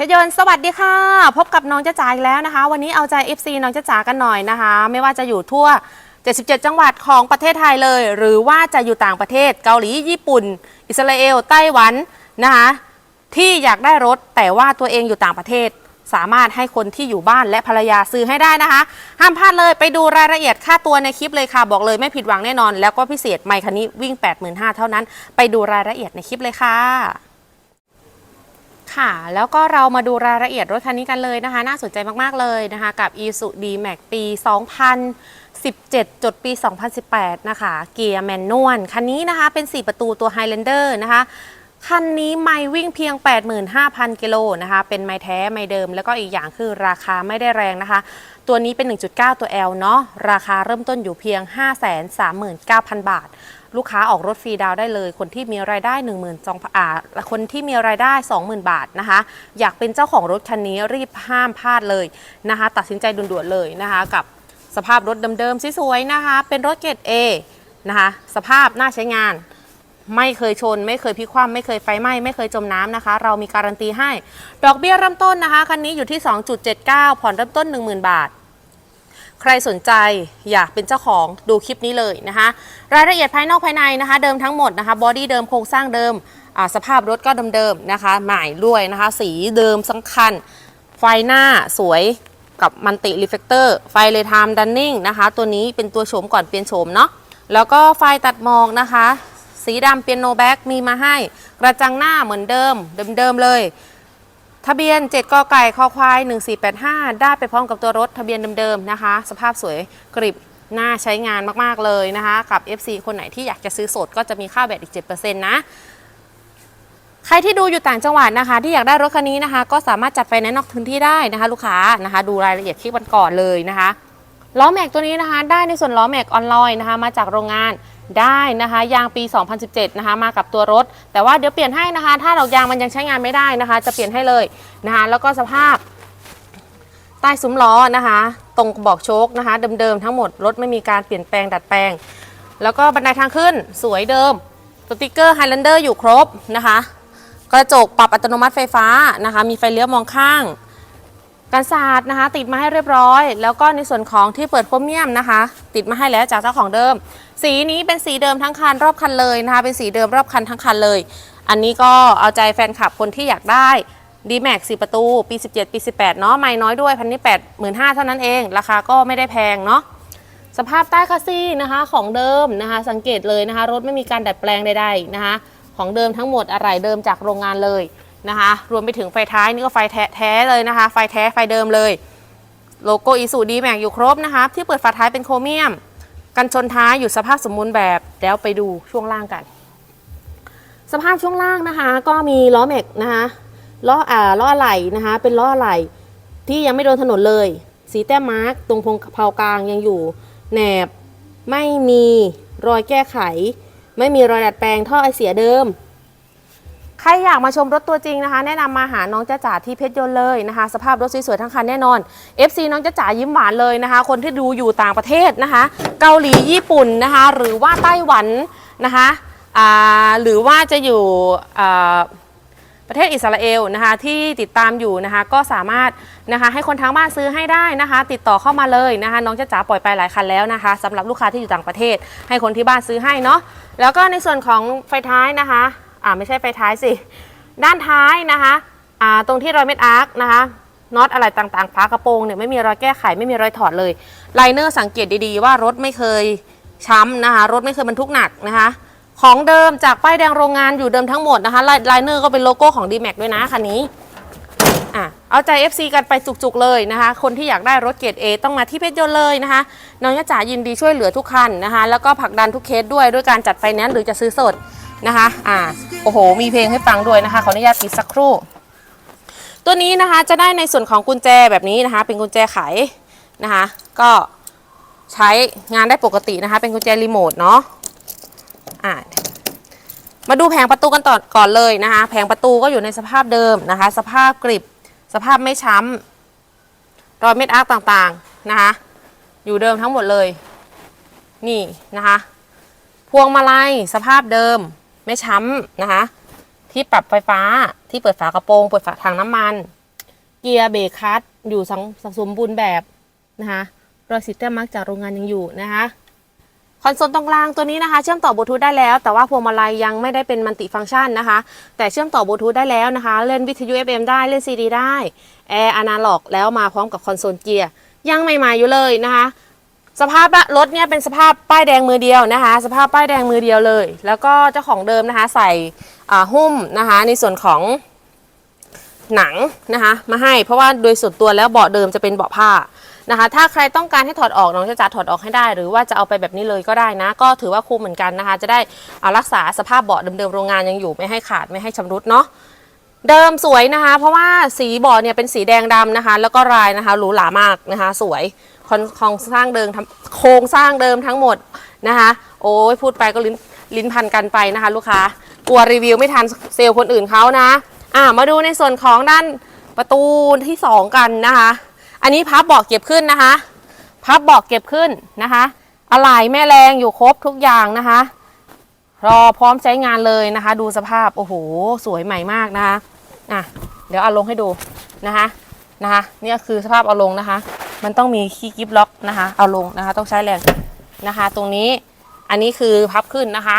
ชรยนสวัสดีค่ะ พบกับน้องจ้าจ๋าอีกแล้วนะคะ วันนี้เอาใจ FC น้องจ้าจ๋ากันหน่อยนะคะ ไม่ว่าจะอยู่ทั่ว 77 จังหวัดของประเทศไทยเลย หรือว่าจะอยู่ต่างประเทศเกาหลีญี่ปุ่น อิสราเอลไต้หวันนะคะที่อยากได้รถแต่ว่าตัวเองอยู่ต่างประเทศ สามารถให้คนที่อยู่บ้านและภรรยาซื้อให้ได้นะคะ ห้ามพลาดเลยไปดูรายละเอียดค่าตัวในคลิปเลยค่ะ บอกเลยไม่ผิดหวังแน่นอน แล้วก็พิเศษไมค์คันนี้วิ่ง 85,000เท่านั้น ไปดูรายละเอียดในคลิปเลยค่ะ ค่ะ แล้วก็เรามาดูรายละเอียดรถคันนี้กันเลยนะคะ น่าสนใจมาก ๆ เลยนะคะกับ i s u D-Max ปี 2017 จดปี 2018 นะคะ เกียร์แมนนวลคันนี้นะคะเป็น 4 ประตูตัว Highlander นะคะ คันนี้ไม่วิ่งเพียง 85,000 กิโลนะคะ เป็นไม้แท้ไม่เดิม แล้วก็อีกอย่างคือราคาไม่ได้แรงนะคะ ตัวนี้เป็น 1.9 ตัว L เนาะราคาเริ่มต้นอยู่เพียง 539,000 บาท ลูกค้าออกรถฟรีดาวได้เลย คนที่มีรายได้ 1 2 0 0 0อ่าคนที่มีรายได้ 20,000 บาทนะคะ อยากเป็นเจ้าของรถคันนี้รีบห้ามพลาดเลยนะคะ ตัดสินใจด่วนๆเลยนะคะกับสภาพรถเดิมๆสวยๆนะคะ เป็นรถเกรด A นะคะ สภาพน่าใช้งาน ไม่เคยชน ไม่เคยพิกคว่ำไม่เคยไฟไหม้ไม่เคยจมน้ำนะคะ เรามีการันตีให้ ดอกเบี้ยเริ่มต้นนะคะ คันนี้อยู่ที่ 2.79 ผ่อนเริ่มต้น 10,000 บาท ใครสนใจอยากเป็นเจ้าของดูคลิปนี้เลยนะคะ รายละเอียดภายนอกภายในนะคะ เดิมทั้งหมดนะคะบอดี้เดิมโครงสร้างเดิมสภาพรถก็เดิมๆนะคะ ใหม่ด้วยนะคะ สีเดิมสำคัญ ไฟหน้าสวยกับมันติรีเฟกเตอร์ไฟเลทามดันนิ่งนะคะ ตัวนี้เป็นตัวโฉมก่อนเปลี่ยนโฉมเนาะแล้วก็ไฟตัดหมอกนะคะ สีดำเปียโนแบ็กมีมาให้ กระจังหน้าเหมือนเดิม เดิมๆเลย ทะเบียน 7กไก่คอควาย 1485 ได้ไปพร้อมกับตัวรถทะเบียนเดิมๆนะคะ สภาพสวยกริบน่าใช้งานมากๆเลยนะคะ กับ FC คนไหนที่อยากจะซื้อสดก็จะมีค่าแบตอีก 7%นะใครที่ดูอยู่ต่างจังหวัดนะคะ ที่อยากได้รถคันนี้นะคะ ก็สามารถจัดไฟแนนซ์นอกพื้นที่ได้นะคะ ลูกค้านะคะ ดูรายละเอียดคลิปกันก่อนเลยนะคะล้อแม็กตัวนี้นะคะ ได้ในส่วนล้อแม็กออนไลน์นะคะ มาจากโรงงาน ได้นะคะยางปี 2017 นะคะมากับตัวรถ แต่ว่าเดี๋ยวเปลี่ยนให้นะคะ ถ้าเรายางมันยังใช้งานไม่ได้นะคะ จะเปลี่ยนให้เลยนะคะแล้วก็สภาพ ใต้ซุ้มล้อนะคะ ตรงกระบอกโชคนะคะ เดิมๆทั้งหมดรถไม่มีการเปลี่ยนแปลงดัดแปลง แล้วก็บันไดทางขึ้นสวยเดิมสติกเกอร์ไฮแลนเดอร์อยู่ครบนะคะ กระจกปรับอัตโนมัติไฟฟ้านะคะ มีไฟเลี้ยวมองข้าง กันศาสตร์นะคะ ติดมาให้เรียบร้อย แล้วก็ในส่วนของที่เปิดโครเมียมนะคะ ติดมาให้แล้วจากเจ้าของเดิม สีนี้เป็นสีเดิมทั้งคันรอบคันเลยนะคะ เป็นสีเดิมรอบคันทั้งคันเลย อันนี้ก็เอาใจแฟนคลับคนที่อยากได้ d m a x 4ประตู ปี 17 ปี 18 เนาะไม่น้อยด้วยพันนี้8 5 0 0 0เท่านั้นเอง ราคาก็ไม่ได้แพงเนาะสภาพใต้คัสซีนะคะของเดิมนะคะ สังเกตเลยนะคะ รถไม่มีการดัดแปลงใดๆนะคะ ของเดิมทั้งหมดอะไรเดิมจากโรงงานเลย นะคะ รวมไปถึงไฟท้ายนี่ก็ไฟแท้เลยนะคะ ไฟแท้ไฟเดิมเลย โลโก้อีซูดีแม็กอยู่ครบนะคะ ที่เปิดฝาท้ายเป็นโครเมียม กันชนท้ายอยู่สภาพสมบูรณ์แบบแล้วไปดูช่วงล่างกัน สภาพช่วงล่างนะคะ ก็มีล้อแม็กนะคะล้ออ่าล้ออะไหล่นะคะ เป็นล้ออะไหล่ที่ยังไม่โดนถนนเลย สีแต้มมาร์กตรงพงเพากลางยังอยู่แหนบไม่มีรอยแก้ไข ไม่มีรอยดัดแปลงท่อไอเสียเดิม ใครอยากมาชมรถตัวจริงนะคะ แนะนำมาหาน้องจ้าจ๋าที่เพชรยนต์เลยนะคะ สภาพรถสวยๆทั้งคันแน่นอน FC น้องจ้าจ๋ายิ้มหวานเลยนะคะ คนที่ดูอยู่ต่างประเทศนะคะ เกาหลีญี่ปุ่นนะคะ หรือว่าไต้หวันนะคะหรือว่าจะอยู่ประเทศอิสราเอลนะคะที่ติดตามอยู่นะคะก็สามารถนะคะให้คนทางบ้านซื้อให้ได้นะคะ ติดต่อเข้ามาเลยนะคะ น้องจ้าจ๋าปล่อยไปหลายคันแล้วนะคะสำหรับลูกค้าที่อยู่ต่างประเทศ ให้คนที่บ้านซื้อให้เนาะแล้วก็ในส่วนของไฟท้ายนะคะ อ่าไม่ใช่ไฟท้ายสิ ด้านท้ายนะคะอ่าตรงที่รอยเม็ดอาร์คนะคะน็อตอะไรต่างๆฝากระโปรงเนี่ยไม่มีรอยแก้ไขไม่มีรอยถอดเลยไลเนอร์สังเกตดีๆว่ารถไม่เคยช้ำนะคะรถไม่เคยบรรทุกหนักนะคะ ของเดิมจากป้ายแดงโรงงานอยู่เดิมทั้งหมดนะคะไลเนอร์ก็เป็นโลโก้ของ d m a x ด้วยนะคันนี้อะเอาใจ FC กันไปจุกๆเลยนะคะ คนที่อยากได้รถเกรด A ต้องมาที่เพชรยนต์เลยนะคะน้องยะจ๋ายินดีช่วยเหลือทุกคันนะคะ แล้วก็ผลักดันทุกเคสด้วยด้วยการจัดไฟแนนซ์หรือจะซื้อสด นะคะ อ่า โอ้โห มีเพลงให้ฟังด้วยนะคะ ขออนุญาตปิดสักครู่ ตัวนี้นะคะจะได้ในส่วนของกุญแจแบบนี้นะคะ เป็นกุญแจไขนะคะ ก็ใช้งานได้ปกตินะคะ เป็นกุญแจรีโมทเนาะ อ่า มาดูแผงประตูกันต่อก่อนเลยนะคะ แผงประตูก็อยู่ในสภาพเดิมนะคะ สภาพกริบ สภาพไม่ช้ำรอยเม็ดอาร์คต่างๆนะคะ อยู่เดิมทั้งหมดเลย นี่นะคะ พวงมาลัยสภาพเดิม ไม่ช้ำนะคะ ที่ปรับไฟฟ้าที่เปิดฝากระโปรง เปิดฝาถังน้ำมัน เกียร์เบรกคลัตช์อยู่สังสมบูรณ์แบบนะคะรอยสิทธิ์มมาร์กจากโรงงานยังอยู่นะคะคอนโซลตรงกลางตัวนี้นะคะ เชื่อมต่อบลูทูธได้แล้ว แต่ว่าพวงมาลัยยังไม่ได้เป็นมัลติฟังก์ชันนะคะ แต่เชื่อมต่อบลูทูธได้แล้วนะคะ เล่นวิทยุ FM ได้เล่น CD ได้แอร์อนาล็อกแล้วมาพร้อมกับคอนโซลเกียร์ยังใหม่ๆอยู่เลยนะคะ สภาพรถเนี่ยเป็นสภาพป้ายแดงมือเดียวนะคะ สภาพป้ายแดงมือเดียวเลย แล้วก็เจ้าของเดิมนะคะใส่หุ้มนะคะในส่วนของหนังนะคะมาให้เพราะว่าโดยส่วนตัวแล้วเบาะเดิมจะเป็นเบาะผ้านะคะ ถ้าใครต้องการให้ถอดออกน้องจะจัดถอดออกให้ได้ หรือว่าจะเอาไปแบบนี้เลยก็ได้นะ ก็ถือว่าคุ้มเหมือนกันนะคะ จะได้อ่ารักษาสภาพเบาะเดิมๆโรงงานยังอยู่ไม่ให้ขาดไม่ให้ชำรุดเนาะเดิมสวยนะคะ เพราะว่าสีเบาะเนี่ยเป็นสีแดงดำนะคะ แล้วก็ลายนะคะหรูหรามากนะคะ สวย โครงสร้างเดิมโครงสร้างเดิมทั้งหมดนะคะ โอ้ยพูดไปก็ลิ้นลิ้นพันกันไปนะคะ ลูกค้ากลัวรีวิวไม่ทันเซลล์คนอื่นเขานะ อ่ามาดูในส่วนของด้านประตูที่สองกันนะคะ อันนี้พับเบาะเก็บขึ้นนะคะ พับเบาะเก็บขึ้นนะคะอะไหล่แม่แรงอยู่ครบทุกอย่างนะคะ รอพร้อมใช้งานเลยนะคะ ดูสภาพโอ้โหสวยใหม่มากนะคะอะเดี๋ยวเอาลงให้ดูนะคะนะคะนี่คือสภาพเอาลงนะคะ มันต้องมีคีย์กิฟล็อกนะคะ เอาลงนะคะ ต้องใช้แรงนะคะ ตรงนี้อันนี้คือพับขึ้นนะคะ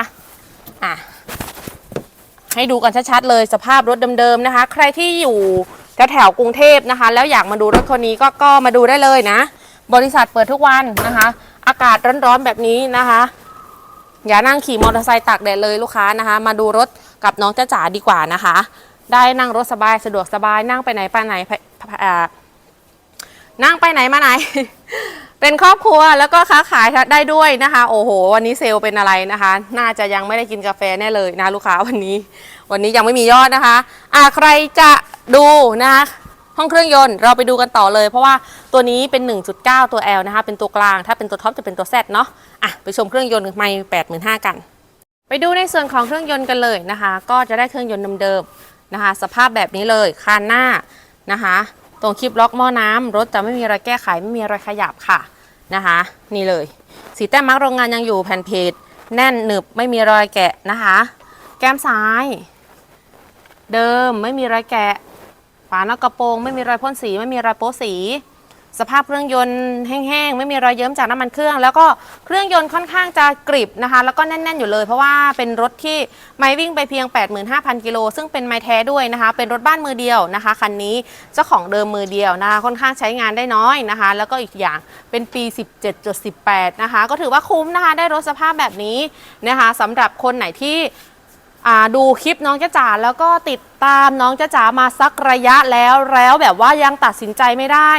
อะให้ดูกันชัดๆเลยสภาพรถเดิมๆนะคะ ใครที่อยู่แถวๆกรุงเทพนะคะ แล้วอยากมาดูรถคันนี้ก็ก็มาดูได้เลยนะ บริษัทเปิดทุกวันนะคะ อากาศร้อนๆแบบนี้นะคะ อย่านั่งขี่มอเตอร์ไซค์ตากแดดเลยลูกค้านะคะ มาดูรถกับน้องจ้าจ๋าดีกว่านะคะ ได้นั่งรถสบายสะดวกสบายนั่งไปไหนไปไหนไนั่งไปไหนมาไหน เป็นครอบครัวแล้วก็ค้าขายได้ด้วยนะคะ โอ้โห วันนี้เซลล์เป็นอะไรนะคะ น่าจะยังไม่ได้กินกาแฟแน่เลยนะลูกค้าวันนี้ วันนี้ยังไม่มียอดนะคะอ่าใครจะดูนะคะห้องเครื่องยนต์เราไปดูกันต่อเลย เพราะว่าตัวนี้เป็น 1.9 ตัว L นะคะเป็นตัวกลาง ถ้าเป็นตัวท็อปจะเป็นตัว Z เนาะอะไปชมเครื่องยนต์ไม่85,000กัน ไปดูในส่วนของเครื่องยนต์กันเลยนะคะ ก็จะได้เครื่องยนต์เดิมๆนะคะ สภาพแบบนี้เลยคานหน้านะคะ ตรงคลิปล็อกหม้อน้ำรถจะไม่มีรอยแก้ไขไม่มีรอยขยับค่ะนะคะ นี่เลย สีแต้มมาร์กโรงงานยังอยู่แผ่นเพจแน่นหนึบไม่มีรอยแกะนะคะ แก้มซ้าย เดิมไม่มีรอยแกะ ฝาหน้ากระโปรง ไม่มีรอยพ่นสีไม่มีรอยโป๊สี สภาพเครื่องยนต์แห้งๆ ไม่มีรอยเยิ้มจากน้ำมันเครื่อง แล้วก็เครื่องยนต์ค่อนข้างจะกริบนะคะ แล้วก็แน่น ๆ อยู่เลย เพราะว่าเป็นรถที่ไม่วิ่งไปเพียง 85,000 กิโล ซึ่งเป็นไม้แท้ด้วยนะคะ เป็นรถบ้านมือเดียวนะคะคันนี้เจ้าของเดิมมือเดียวนะคะค่อนข้างใช้งานได้น้อยนะคะ แล้วก็อีกอย่างเป็นปี 17.18 นะคะ ก็ถือว่าคุ้มนะคะ ได้รถสภาพแบบนี้นะคะสำหรับคนไหนที่ ดูคลิปน้องจ้าจ๋าแล้วก็ติดตามน้องจ้าจ๋ามาสักระยะแล้วแล้วแบบว่ายังตัดสินใจไม่ได้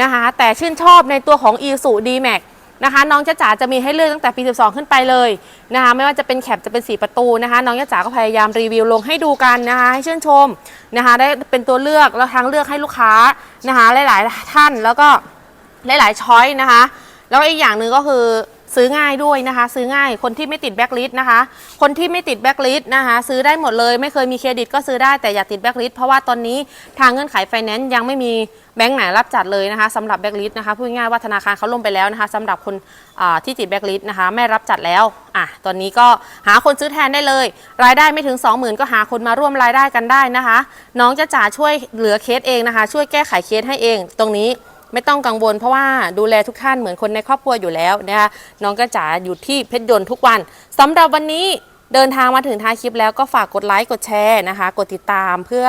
นะคะแต่ชื่นชอบในตัวของ e s u d m a x นะคะน้องจ้าจ๋าจะมีให้เลือกตั้งแต่ปี 12 ขึ้นไปเลยนะคะไม่ว่าจะเป็นแคปจะเป็น4ประตูนะคะ น้องจ้าจ๋าก็พยายามรีวิวลงให้ดูกันนะคะให้ชื่นชมนะคะได้เป็นตัวเลือกแล้วทางเลือกให้ลูกค้านะคะหลาย ๆ ท่านแล้วก็หลาย ๆ ช้อยนะคะแล้วอีกอย่างหนึ่งก็คือ ซื้อง่ายด้วยนะคะ ซื้อง่ายคนที่ไม่ติดแบ็คลิสต์นะคะ คนที่ไม่ติดแบ็คลิสต์นะคะ ซื้อได้หมดเลย ไม่เคยมีเครดิตก็ซื้อได้แต่อย่าติดแบ็คลิสต์เพราะว่าตอนนี้ทางเงื่อนไขไฟแนนซ์ยังไม่มีแบงก์ไหนรับจัดเลยนะคะสำหรับแบ็คลิสต์นะคะพูดง่ายว่าธนาคารเขาล่มไปแล้วนะคะสำหรับคนที่ติดแบ็คลิสต์นะคะไม่รับจัดแล้วอะตอนนี้ก็หาคนซื้อแทนได้เลย รายได้ไม่ถึง 20,000 ก็หาคนมาร่วมรายได้กันได้นะคะ น้องจะจ๋าช่วยเหลือเคสเองนะคะ ช่วยแก้ไขเคสให้เอง ตรงนี้ ไม่ต้องกังวลเพราะว่าดูแลทุกท่านเหมือนคนในครอบครัวอยู่แล้วนะคะน้องกระจ๋าอยู่ที่เพชรยนต์ทุกวันสำหรับวันนี้เดินทางมาถึงท้ายคลิปแล้วก็ฝากกดไลค์กดแชร์นะคะ กดติดตามเพื่อ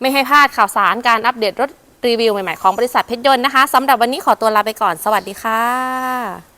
ไม่ให้พลาดข่าวสารการอัปเดตรถรีวิวใหม่ๆของบริษัทเพชรยนต์นะคะสำหรับวันนี้ขอตัวลาไปก่อนสวัสดีค่ะ